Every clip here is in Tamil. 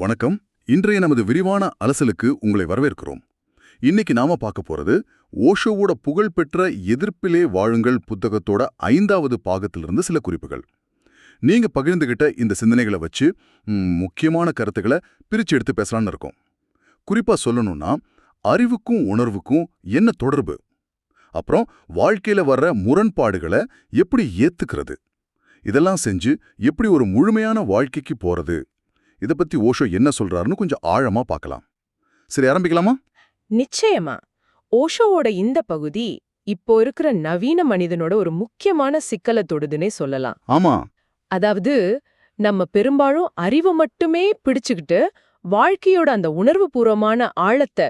வணக்கம். இன்றைய நமது விரிவான அலசலுக்கு உங்களை வரவேற்கிறோம். இன்னைக்கு நாம பார்க்க போறது ஓஷோவோட புகழ்பெற்ற எதிர்ப்பிலே வாழுங்கள் புத்தகத்தோட ஐந்தாவது பாகத்திலிருந்து சில குறிப்புகள். நீங்க பகிர்ந்துகிட்ட இந்த சிந்தனைகளை வச்சு முக்கியமான கருத்துக்களை பிரிச்சு எடுத்து பேசலாம்னு இருக்கோம். குறிப்பா சொல்லணும்னா அறிவுக்கும் உணர்வுக்கும் என்ன தொடர்பு? அப்புறம் வாழ்க்கையில வர்ற முரண்பாடுகளை எப்படி ஏத்துக்கிறது? இதெல்லாம் செஞ்சு எப்படி ஒரு முழுமையான வாழ்க்கைக்கு போறது? இத பத்தி ஓஷோ என்ன சொல்றாருன்னு கொஞ்சம் ஆழமா பார்க்கலாம் சரி ஆரம்பிக்கலாமா? நிச்சயமா. ஓஷோவோட இந்த பகுதி இப்போ இருக்கிற நவீன மனிதனோட ஒரு முக்கியமான சிக்கலை தொடுதுன்னே சொல்லலாம். ஆமா. அதாவது நம்ம பெரும்பாலும் அறிவை மட்டுமே பிடிச்சுக்கிட்டு வாழ்க்கையோட அந்த உணர்வு பூர்வமான ஆழத்தை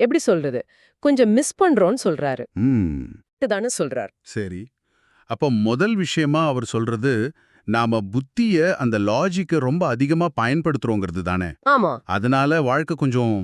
எப்படி சொல்றது? கொஞ்சம் மிஸ் பண்றோம்னு சொல்றாரு. தானே சொல்றாரு. சரி. அப்போ முதல் விஷயமா அவர் சொல்றது நாம புத்திய அந்த லாஜிக்க ரொம்ப அதிகமா பயன்படுத்துறோங்கிறது தானே? ஆமா. அதனால வாழ்க்கை கொஞ்சம்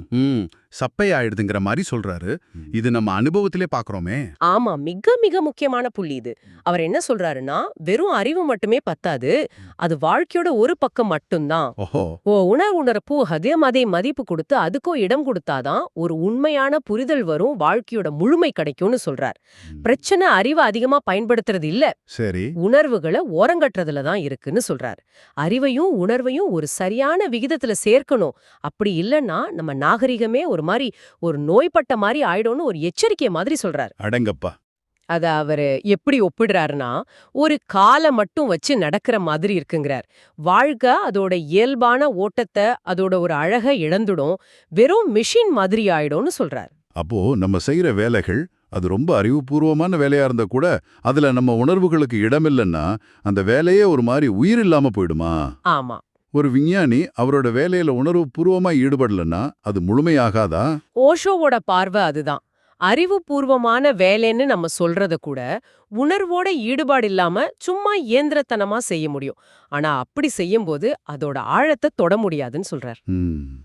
சப்பை ஆயிடுதுங்கிற மாதிரி சொல்றாரு. இது நம்ம அனுபவத்திலே பாக்குறோமே. ஆமா மிக மிக முக்கியமான புள்ளி இது. அவர் என்ன சொல்றாருன்னா வெறும் அறிவு மட்டுமே பத்தாது அது வாழ்க்கையோட ஒரு பக்கம் மட்டும்தான். ஓ உணர் உணரப்போ அதே அதே மதிப்பு கொடுத்து அதுக்கும் இடம் கொடுத்தாதான் ஒரு உண்மையான புரிதல் வரும் வாழ்க்கையோட முழுமை கிடைக்கும்னு சொல்றார். பிரச்சனை அறிவை அதிகமா பயன்படுத்துறது இல்ல. சரி. உணர்வுகளை ஓரங்கட்டுறதுல தான் இருக்குன்னு சொல்றார். அறிவையும் உணர்வையும் ஒரு சரியான விகிதத்துல சேர்க்கணும். அப்படி இல்லைன்னா நம்ம நாகரிகமே ஒரு மாதிரி ஒரு நோய்பட்ட மாதிரி ஆயிடும்னு ஒரு எச்சரிக்கை மாதிரி சொல்றார். அடங்கப்பா. அத அவரு எப்படி ஒப்பிடுறாருன்னா ஒரு காலை மட்டும் வச்சு நடக்கிற மாதிரி இருக்குங்கிறார். வாழ்க்கை அதோட இயல்பான ஓட்டத்தை அதோட ஒரு அழகை இழந்துடும். வெறும் மிஷின் மாதிரி ஆயிடும்னு சொல்றார். அப்போ நம்ம செய்யற வேலைகள் அது ரொம்ப அறிவுபூர்வமான வேலையா இருந்தா கூட அதுல நம்ம உணர்வுகளுக்கு இடமில்லைன்னா அந்த வேலையே ஒரு மாதிரி உயிர் இல்லாம போயிடுமா? ஆமா. ஒரு விஞ்ஞானி அவரோட வேலையில உணர்வு பூர்வமா ஈடுபடலன்னா அது முழுமையாகாதா? ஓஷோவோட பார்வை அதுதான். அறிவுபூர்வமான வேலைன்னு நம்ம சொல்றத கூட உணர்வோட ஈடுபாடு இல்லாம சும்மா இயந்திரத்தனமா செய்ய முடியும். ஆனா அப்படி செய்யும்போது அதோட ஆழத்தை தொட முடியாதுன்னு சொல்றார்.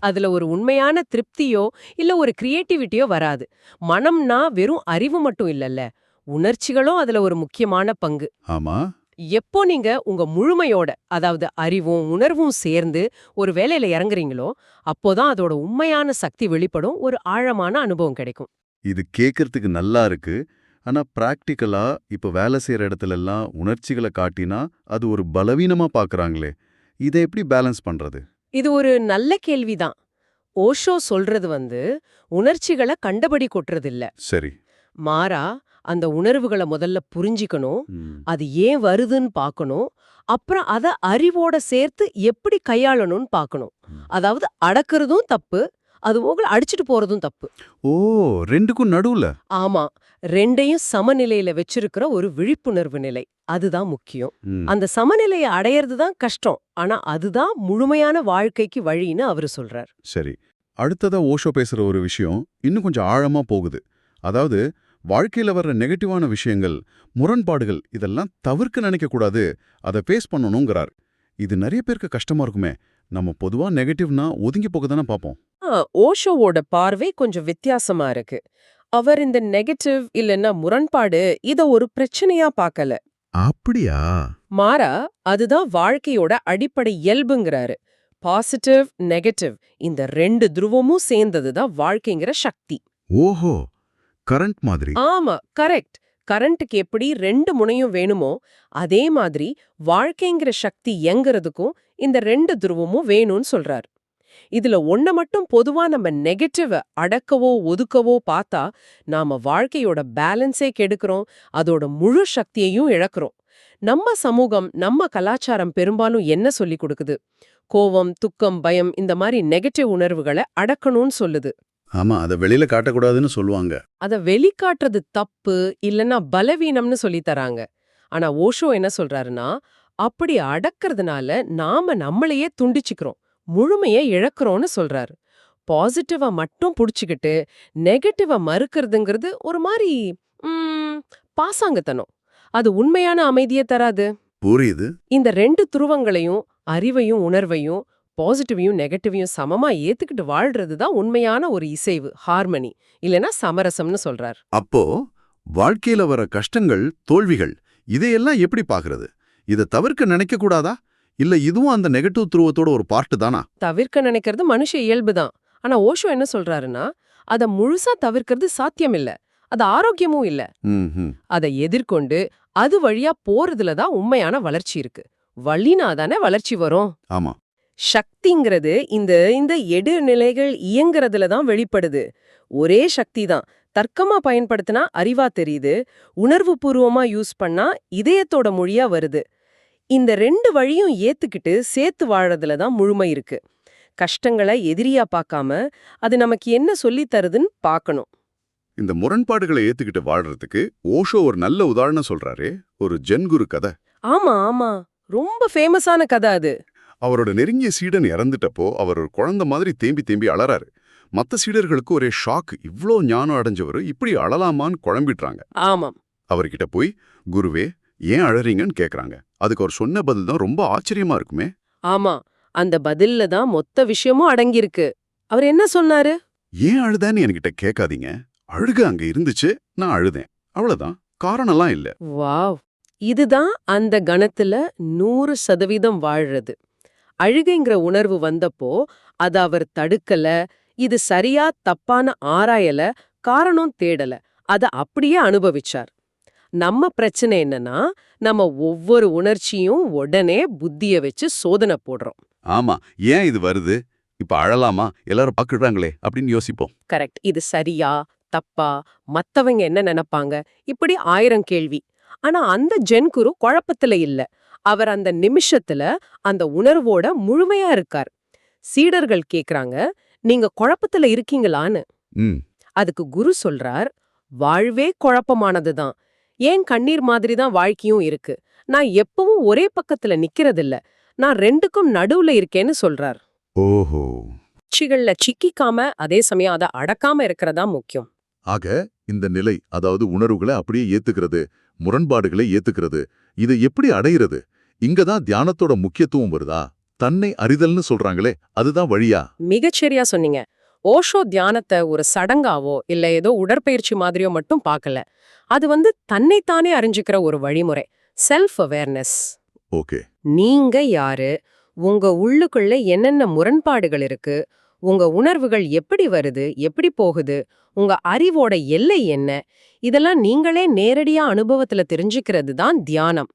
அதுல ஒரு உண்மையான திருப்தியோ இல்ல ஒரு கிரியேட்டிவிட்டியோ வராது. மனம்னா வெறும் அறிவு மட்டும் இல்லல்ல உணர்ச்சிகளும் அதுல ஒரு முக்கியமான பங்கு. ஆமா. எப்போ நீங்க உங்க முழுமையோட அதாவது அறிவும் உணர்வும் சேர்ந்து ஒரு வேலையில இறங்குறீங்களோ அப்போதான் அதோட உண்மையான சக்தி வெளிப்படும் ஒரு ஆழமான அனுபவம் கிடைக்கும். இது கேட்கறதுக்கு நல்லா இருக்கு. ஆனா பிராக்டிக்கலா இப்ப வேலை செய்யற இடத்துல எல்லாம் உணர்ச்சிகளை காட்டினா அது ஒரு பலவீனமா பாக்குறாங்களே. இதை எப்படி பேலன்ஸ் பண்றது? இது ஒரு நல்ல கேள்விதான். ஓஷோ சொல்றது வந்து உணர்ச்சிகளை கண்டபடி கொட்டுறதில்ல. சரி. மாறா அந்த உணர்வுகளை முதல்ல புரிஞ்சிக்கணும். அது ஏன் வருதுன்னு பார்க்கணும். அப்புறம் அத அறிவோட சேர்த்து எப்படி கையாளணும்னு பார்க்கணும். அதாவது அடக்குறதும் தப்பு அது உங்களை அடிச்சிட்டு போறதும் தப்பு. ஓ ரெண்டுக்கும் நடுவுல? ஆமா. ரெண்டையும் சமநிலையில வச்சிருக்கிற ஒரு விழிப்புணர்வு நிலை. அதுதான் முக்கியம். அந்த சமநிலையை அடையிறது தான் கஷ்டம். ஆனா அதுதான் முழுமையான வாழ்க்கைக்கு வழின்னு அவரு சொல்றார். சரி. அடுத்ததா ஓஷோ பேசுற ஒரு விஷயம் இன்னும் கொஞ்சம் ஆழமா போகுது. அதாவது வாழ்க்கையில வர்ற நெகட்டிவான விஷயங்கள் முரண்பாடுகள் இதெல்லாம் தவிர்க்க நினைக்க கூடாது அதை ஃபேஸ் பண்ணணுங்கிறார். இது நிறைய பேருக்கு கஷ்டமா இருக்குமே. நம்ம பொதுவா நெகட்டிவ்னா ஒதுங்கி போக தானே பார்ப்போம். ஓஷோவோட பார்வை கொஞ்சம் வித்தியாசமா இருக்கு. அவர் இந்த நெகட்டிவ் இல்லைன்னா முரண்பாடு இத ஒரு பிரச்சனையா பார்க்கல. அப்படியா? மாறா அதுதான் வாழ்க்கையோட அடிப்படை இயல்புங்கிறாரு. பாசிட்டிவ் நெகட்டிவ் இந்த ரெண்டு துருவமும் சேர்ந்தது தான் வாழ்க்கைங்கிற சக்தி. ஓஹோ! கரண்ட் மாதிரி. ஆமா கரெக்ட். கரண்ட்டுக்கு எப்படி ரெண்டு முனையும் வேணுமோ அதே மாதிரி வாழ்க்கைங்கிற சக்தி இயங்குறதுக்கும் இந்த ரெண்டு துருவமும் வேணும்னு சொல்றார். இதுல ஒன்ன மட்டும் பொதுவா நம்ம நெகட்டிவ அடக்கவோ ஒதுக்கவோ பார்த்தா நாம வாழ்க்கையோட பேலன்ஸே கெடுக்கிறோம் அதோட முழு சக்தியையும் இழக்கிறோம். நம்ம சமூகம் நம்ம கலாச்சாரம் பெரும்பாலும் என்ன சொல்லி கொடுக்குது? கோவம் துக்கம் பயம் இந்த மாதிரி நெகட்டிவ் உணர்வுகளை அடக்கணும்னு சொல்லுது. ஆமா அதை வெளியில காட்டக்கூடாதுன்னு சொல்லுவாங்க. அத வெளிக்காட்டுறது தப்பு இல்லனா பலவீனம்னு சொல்லி தராங்க. ஆனா ஓஷோ என்ன சொல்றாருன்னா அப்படி அடக்கறதுனால நாம நம்மளையே துண்டிச்சுக்கிறோம் முழுமையை இழக்கிறோம்னு சொல்றாரு. பாசிட்டிவா மட்டும் புடிச்சுக்கிட்டு நெகட்டிவா மறுக்கிறதுங்கிறது ஒரு மாதிரி பாசாங்கத்தனம். அது உண்மையான அமைதியை தராது. புரியுது. இந்த ரெண்டு துருவங்களையும் அறிவையும் உணர்வையும் பாசிட்டிவையும் நெகட்டிவையும் சமமா ஏத்துக்கிட்டு வாழ்றது தான் உண்மையான ஒரு இசைவு ஹார்மனி. இல்லனா சமரசம்னு சொல்றார். அப்போ வாழ்க்கையில வர கஷ்டங்கள் தோல்விகள் இதையெல்லாம் எப்படி பாக்குறது இதை தவிர்க்க நினைக்க கூடாதா இல்ல இதுவும் அந்த நெகட்டிவ் துருவத்தோட ஒரு பார்ட்டு தானா? தவிர்க்க நினைக்கிறது மனுஷ இயல்புதான் ஆனா ஓஷோ என்ன சொல்றாருன்னா அத முழுசா தவிர்க்கிறது சாத்தியம் இல்ல அது ஆரோக்கியமும் இல்ல. அதை எதிர்கொண்டு அது வழியா போறதுல தான் உண்மையான வளர்ச்சி இருக்கு. வழினா தானே வளர்ச்சி வரும். ஆமா. சக்திங்கிறது இந்த இந்த எடு நிலைகள் இயங்குறதுல தான் வெளிப்படுது. ஒரே சக்தி தான். தர்க்கமா பயன்படுத்தினா அறிவா தெரியுது. உணர்வு பூர்வமா யூஸ் பண்ணா இதயத்தோட மொழியா வருது. இந்த ரெண்டு வழியும் ஏத்துக்கிட்டு சேர்த்து வாழறதுல தான் முழுமை இருக்கு. கஷ்டங்களை எதிரியா பார்க்காம அது நமக்கு என்ன சொல்லித் தருதுன்னு பார்க்கணும். இந்த முரண்பாடுகளை ஏத்துக்கிட்டு வாழ்றதுக்கு ஓஷோ ஒரு நல்ல உதாரணம் சொல்றாரே. ஒரு ஜென்குரு கதை. ஆமா ஆமா. ரொம்ப ஃபேமஸான கதை அது. அவரோட நெருங்கிய சீடன் இறந்துட்டப்போ அவர் ஒரு குழந்தை மாதிரி தேம்பி தேம்பி அலறாரு. மத்த சீடர்களுக்கு ஒரே ஷாக் இவ்ளோ ஞானம் அடைஞ்சவர் இப்படி அழலாமான்னு குழம்பிடுறாங்க. ஆமாம். அவர்கிட்ட போய் குருவே ஏன் அழறீங்கன்னு கேக்குறாங்க. அதுக்கு அவர் சொன்ன பதில் தான் ரொம்ப ஆச்சரியமா இருக்குமே. ஆமா அந்த பதில்ல தான் மொத்த விஷயமும் அடங்கியிருக்கு. அவர் என்ன சொன்னாரு? ஏன் அழுதான்னு என்கிட்ட கேட்காதீங்க அழுக அங்க இருந்துச்சு நான் அழுதேன். அவ்வளவுதான். காரணம்லாம் இல்ல. வாவ். இதுதான் அந்த கணத்துல நூறு சதவீதம் வாழ்றது. அழுகைங்கிற உணர்வு வந்தப்போ அத அவர் தடுக்கல இது சரியா தப்பான ஆராயல காரணம் தேடல அத அப்படியே அனுபவிச்சார். நம்ம பிரச்சனை என்னன்னா நம்ம ஒவ்வொரு உணர்ச்சியும் உடனே புத்திய வச்சு சோதனை போடுறோம். ஆமா ஏன் இது வருது? இப்ப அழலாமா? எல்லாரும் பாக்குறாங்களே அப்படின்னு யோசிப்போம். கரெக்ட் இது சரியா தப்பா மத்தவங்க என்ன நினைப்பாங்க? இப்படி ஆயிரம் கேள்வி. ஆனா அந்த ஜென்குரு குழப்பத்துல இல்ல. அவர் அந்த நிமிஷத்துல அந்த உணர்வோட முழுமையா இருக்கார். சீடர்கள் கேக்குறாங்க நீங்க குழப்பத்துல இருக்கீங்களான்னு? அதுக்கு குரு சொல்றார் வாழ்வே குழப்பமானதுதான். ஏன் கண்ணீர் மாதிரி தான் வாழ்க்கையும் இருக்கு? நான் எப்பவும் ஒரே பக்கத்துல நிக்கிறதில்ல. நான் ரெண்டுக்கும் நடுவுல இருக்கேன்னு சொல்றார். ஓஹோ. உச்சிகள்ல சிக்கிக்காம அதே சமயம் அதை அடக்காம இருக்கிறதா முக்கியம். ஆக இந்த நிலை அதாவது உணர்வுகளை அப்படியே ஏத்துக்கிறது முரண்பாடுகளை ஏத்துக்கிறது இதை எப்படி அடையிறது? இங்கதான் தியானத்தோட முக்கியத்துவம் வருதா? தன்னை அறிதல்னு சொல்றாங்களே அதுதான் வழியா? மிகச்சரியா சொன்னீங்க. ஓஷோ தியானத்தை ஒரு சடங்காவோ இல்ல ஏதோ உடற்பயிற்சி மாதிரியோ மட்டும் பார்க்கல. அது வந்து தன்னைத்தானே அறிஞ்சுக்கிற ஒரு வழிமுறை செல்ஃப் அவேர்னஸ் ஓகே. நீங்க யாரு? உங்க உள்ளுக்குள்ள என்னென்ன முரண்பாடுகள் இருக்கு? உங்க உணர்வுகள் எப்படி வருது? எப்படி போகுது? உங்க அறிவோட எல்லை என்ன? இதெல்லாம் நீங்களே நேரடியா அனுபவத்துல தெரிஞ்சுக்கிறது தான் தியானம்.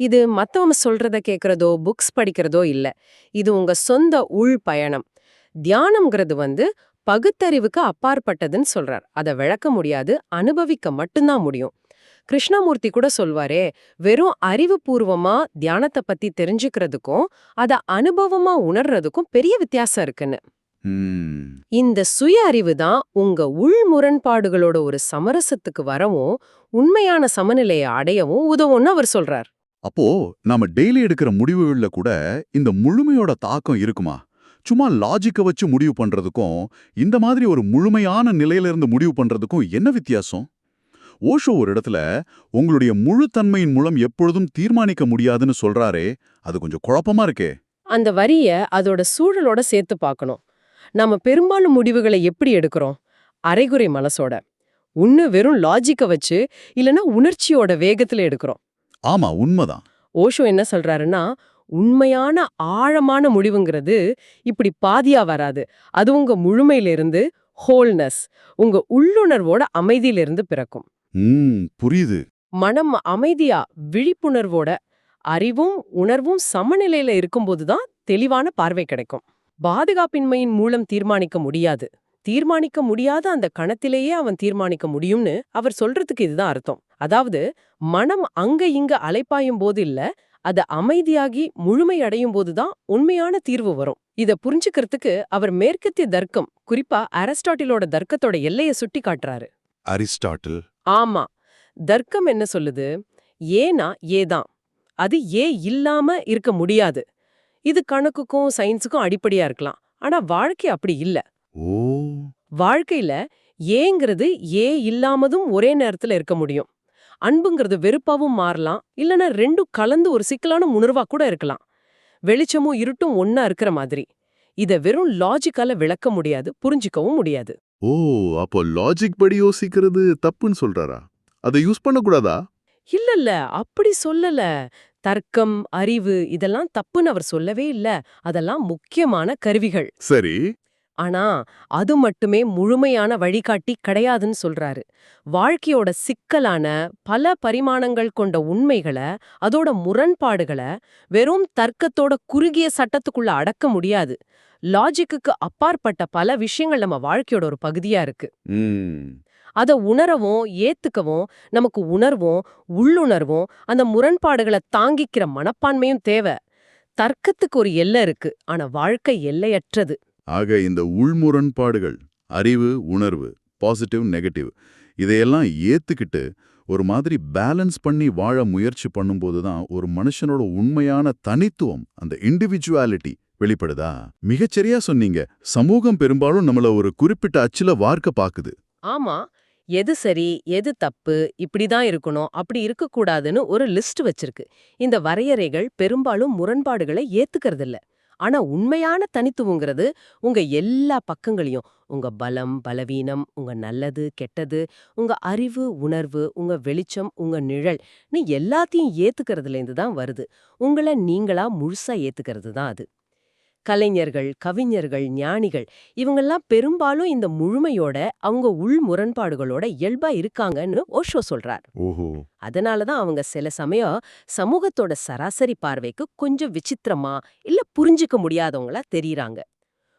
இது மத்தவங்க சொல்றத கேக்குறதோ புக்ஸ் படிக்கிறதோ இல்ல. இது உங்க சொந்த உள் பயணம். தியானம்ங்கிறது வந்து பகுத்தறிவுக்கு அப்பாற்பட்டதுன்னு சொல்றார். அதை விளக்க முடியாது அனுபவிக்க மட்டும்தான் முடியும். கிருஷ்ணமூர்த்தி கூட சொல்வாரே வெறும் அறிவுபூர்வமா தியானத்தை பத்தி தெரிஞ்சுக்கிறதுக்கும் அத அனுபவமா உணர்றதுக்கும் பெரிய வித்தியாசம் இருக்குன்னு. இந்த சுய அறிவு தான் உங்க உள் முரண்பாடுகளோட ஒரு சமரசத்துக்கு வரவும் உண்மையான சமநிலையை அடையவும் உதவும்னு அவர் சொல்றார். அப்போ நாம டெய்லி எடுக்கிற முடிவுகள்ல கூட இந்த முழுமையோட தாக்கம் இருக்குமா? சும்மா லாஜிக்க வச்சு முடிவு பண்றதுக்கும் இந்த மாதிரி ஒரு முழுமையான நிலையில இருந்து முடிவு பண்றதுக்கும் என்ன வித்தியாசம்? ஓஷோ ஒரு இடத்துல உங்களுடைய முழு தன்மையின் மூலம் எப்பொழுதும் தீர்மானிக்க முடியாதுன்னு சொல்றாரே அது கொஞ்சம் குழப்பமா இருக்கே. அந்த வரிய அதோட சூழலோட சேர்த்து பார்க்கணும். நாம பெரும்பாலும் முடிவுகளை எப்படி எடுக்கிறோம்? அரைகுறை மனசோட. ஒன்னு வெறும் லாஜிக்க வச்சு இல்லனா உணர்ச்சியோட வேகத்துல எடுக்கிறோம். ஆமா உண்மைதான். ஓஷோ என்ன சொல்றாருன்னா உண்மையான ஆழமான முடிவுங்கிறது இப்படி பாதியா வராது. அது உங்க முழுமையிலிருந்து ஹோல்னஸ் உங்க உள்ளுணர்வோட அமைதியிலிருந்து பிறக்கும். புரியுது. மனம் அமைதியா விழிப்புணர்வோட அறிவும் உணர்வும் சமநிலையில இருக்கும்போதுதான் தெளிவான பார்வை கிடைக்கும். பாதுகாப்பின்மையின் மூலம் தீர்மானிக்க முடியாது. தீர்மானிக்க முடியாத அந்த கணத்திலேயே அவன் தீர்மானிக்க முடியும்னு அவர் சொல்றதுக்கு இதுதான் அர்த்தம். அதாவது மனம் அங்க இங்க அலைப்பாயும் போது இல்ல அது அமைதியாகி முழுமை அடையும் போதுதான் உண்மையான தீர்வு வரும். இத புரிஞ்சுக்கிறதுக்கு அவர் மேற்கத்திய தர்க்கம் குறிப்பா அரிஸ்டாட்டிலோட தர்க்கத்தோட எல்லைய சுட்டி காட்டுறாரு. அரிஸ்டாட்டில். ஆமா. தர்க்கம் என்ன சொல்லுது? ஏனா ஏதான் அது ஏ இல்லாம இருக்க முடியாது. இது கணக்குக்கும் சயின்ஸுக்கும் அடிப்படையா இருக்கலாம். ஆனா வாழ்க்கை அப்படி இல்ல. ஓ. வாழ்க்கையில ஏங்கிறது ஏ இல்லாமதும் ஒரே நேரத்துல இருக்க முடியும். அன்புங்கிறது வெறுப்பாவும் மாறலாம் இல்லனா ரெண்டும் கலந்து ஒரு சிக்கலான உணர்வா கூட இருக்கலாம். வெளிச்சமும் இருட்டும் ஒன்னா இருக்கிற மாதிரி. இத வெறும் லாஜிக்கால விளக்க முடியாது புரிஞ்சிக்கவும் முடியாது. ஓ அப்போ லாஜிக் படி யோசிக்கிறது தப்புன்னு சொல்றாரா? அதை யூஸ் பண்ணக்கூடாதா? இல்லல்ல அப்படி சொல்லல. தர்க்கம் அறிவு இதெல்லாம் தப்புன்னு அவர் சொல்லவே இல்ல. அதெல்லாம் முக்கியமான கருவிகள். சரி. ஆனா அது மட்டுமே முழுமையான வழிகாட்டி கிடையாதுன்னு சொல்றாரு. வாழ்க்கையோட சிக்கலான பல பரிமாணங்கள் கொண்ட உண்மைகளை அதோட முரண்பாடுகளை வெறும் தர்க்கத்தோட குறுகிய சட்டத்துக்குள்ள அடக்க முடியாது. லாஜிக்குக்கு அப்பாற்பட்ட பல விஷயங்கள் நம்ம வாழ்க்கையோட ஒரு பகுதியா இருக்கு. அத உணரவும் ஏத்துக்கவும் நமக்கு உணர்வும் உள்ளுணர்வும் அந்த முரண்பாடுகளை தாங்கிக்கிற மனப்பான்மையும் தேவை. தர்க்கத்துக்கு ஒரு எல்லை இருக்கு ஆனா வாழ்க்கை எல்லையற்றது. ஆக இந்த உள்முரண்பாடுகள் அறிவு உணர்வு பாசிட்டிவ் நெகட்டிவ் இதையெல்லாம் ஏத்துக்கிட்டு ஒரு மாதிரி பேலன்ஸ் பண்ணி வாழ முயற்சி பண்ணும்போது தான் ஒரு மனுஷனோட உண்மையான தனித்துவம் அந்த இண்டிவிஜுவாலிட்டி வெளிப்படுதா? மிகச்சரியா சொன்னீங்க. சமூகம் பெரும்பாலும் நம்மள ஒரு குறிப்பிட்ட அச்சுல வார்க்க பாக்குது. ஆமா. எது சரி எது தப்பு இப்படிதான் இருக்கணும் அப்படி இருக்கக்கூடாதுன்னு ஒரு லிஸ்ட் வச்சிருக்கு. இந்த வரையறைகள் பெரும்பாலும் முரண்பாடுகளை ஏத்துக்கறதில்ல. ஆனா உண்மையான தனித்துவங்கிறது உங்க எல்லா பக்கங்களையும். உங்க பலம் பலவீனம் உங்க நல்லது கெட்டது உங்க அறிவு உணர்வு உங்க வெளிச்சம் உங்க நிழல் நீ எல்லாத்தையும் ஏத்துக்கறதுல இருந்து தான் வருது. உங்களை நீங்களா முழுசா ஏத்துக்கிறது தான் அது. கலைஞர்கள் கவிஞர்கள் ஞானிகள் இவங்கெல்லாம் பெரும்பாலும் இந்த முழுமையோட அவங்க உள் முரண்பாடுகளோட இயல்பா இருக்காங்கன்னு ஓஷோ சொல்றார். அதனாலதான் அவங்க சில சமயம் சமூகத்தோட சராசரி பார்வைக்கு கொஞ்சம் விசித்திரமா இல்ல புரிஞ்சுக்க முடியாதவங்களா தெரியறாங்க.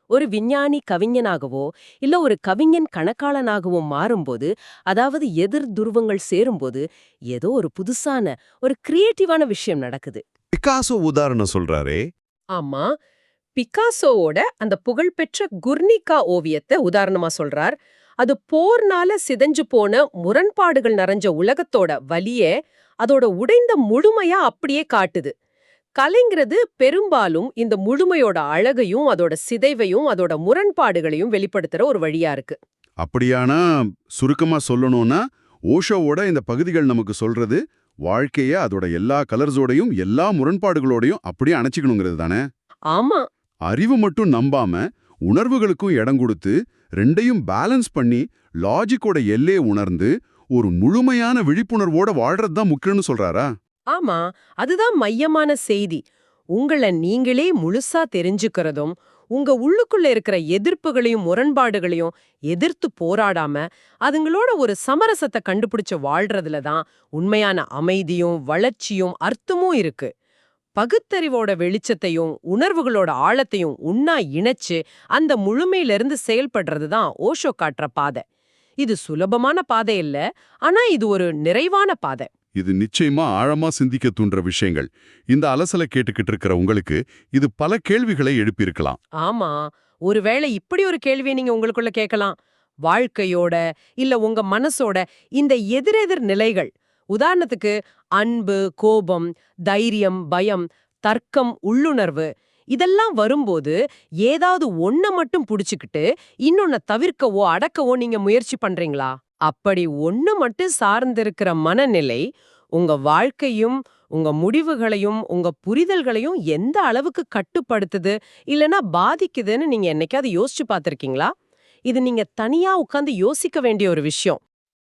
ஒரு விஞ்ஞானி கவிஞனாகவோ இல்ல ஒரு கவிஞன் கணக்காளனாகவோ மாறும்போது அதாவது எதிர் துருவங்கள் சேரும்போது ஏதோ ஒரு புதுசான ஒரு கிரியேட்டிவான விஷயம் நடக்குது. பிகாசோ உதாரணம் சொல்றாரே. ஆமா. பிகாசோவோட அந்த புகழ்பெற்ற குர்னிகா ஓவியத்தை உதாரணமா சொல்றார். அது போர்னால சிதைஞ்சு போன முரண்பாடுகள் நிறைஞ்ச உலகத்தோட வலியே அதோட உடைந்த முழுமையா அப்படியே காட்டுது. கலைங்கிறது பெரும்பாலும் இந்த முழுமையோட அழகையும் அதோட சிதைவையும் அதோட முரண்பாடுகளையும் வெளிப்படுத்துற ஒரு வழியா இருக்கு. அப்படியானா சுருக்கமா சொல்லணும்னா ஓஷோவோட இந்த பகுதிகள் நமக்கு சொல்றது வாழ்க்கைய அதோட எல்லா கலர்ஸோடையும் எல்லா முரண்பாடுகளோடையும் அப்படியே அணைச்சிக்கணுங்கிறது தானே? ஆமா. அறிவு மட்டும் நம்பாம உணர்வுகளுக்கும் இடம் கொடுத்து ரெண்டையும் பேலன்ஸ் பண்ணி லாஜிக்கோட எல்லையை உணர்ந்து ஒரு முழுமையான விழிப்புணர்வோட வாழ்றது தான் முக்கியம்னு சொல்றாரா? ஆமா அதுதான் மையமான செய்தி. உங்களை நீங்களே முழுசா தெரிஞ்சுக்கிறதும் உங்க உள்ளுக்குள்ள இருக்கிற எதிர்ப்புகளையும் முரண்பாடுகளையும் எதிர்த்து போராடாம அதுங்களோட ஒரு சமரசத்தை கண்டுபிடிச்சு வாழ்றதுல தான் உண்மையான அமைதியும் வளர்ச்சியும் அர்த்தமும் இருக்கு. பகுத்தறிவோட வெளிச்சத்தையும் உணர்வுகளோட ஆழத்தையும் உண்ணா இணைச்சு அந்த முழுமையிலிருந்து செயல்படுறது தான் ஓஷோ காட்டுற பாதை. இது சுலபமான பாதை இல்ல ஆனா இது ஒரு நிறைவான பாதை. இது நிச்சயமா ஆழமா சிந்திக்க தூண்டுற விஷயங்கள். இந்த அலசலை கேட்டுக்கிட்டு இருக்கிற உங்களுக்கு இது பல கேள்விகளை எழுப்பியிருக்கலாம். ஆமா ஒருவேளை இப்படி ஒரு கேள்வியை நீங்க உங்களுக்குள்ள கேட்கலாம். வாழ்க்கையோட இல்ல உங்க மனசோட இந்த எதிரெதிர் நிலைகள் உதாரணத்துக்கு அன்பு கோபம் தைரியம் பயம் தர்க்கம் உள்ளுணர்வு இதெல்லாம் வரும்போது ஏதாவது ஒண்ண மட்டும் புடிச்சுக்கிட்டு இன்னொன்ன தவிர்க்கவோ அடக்கவோ நீங்க முயற்சி பண்றீங்களா? அப்படி ஒண்ணு மட்டும் சார்ந்திருக்கிற மனநிலை உங்க வாழ்க்கையும் உங்க முடிவுகளையும் உங்க புரிதல்களையும் எந்த அளவுக்கு கட்டுப்படுத்துது இல்லனா பாதிக்குதுன்னு நீங்க என்னைக்காவது யோசிச்சு பார்த்திருக்கீங்களா? இது நீங்க தனியா உட்காந்து யோசிக்க வேண்டிய ஒரு விஷயம்.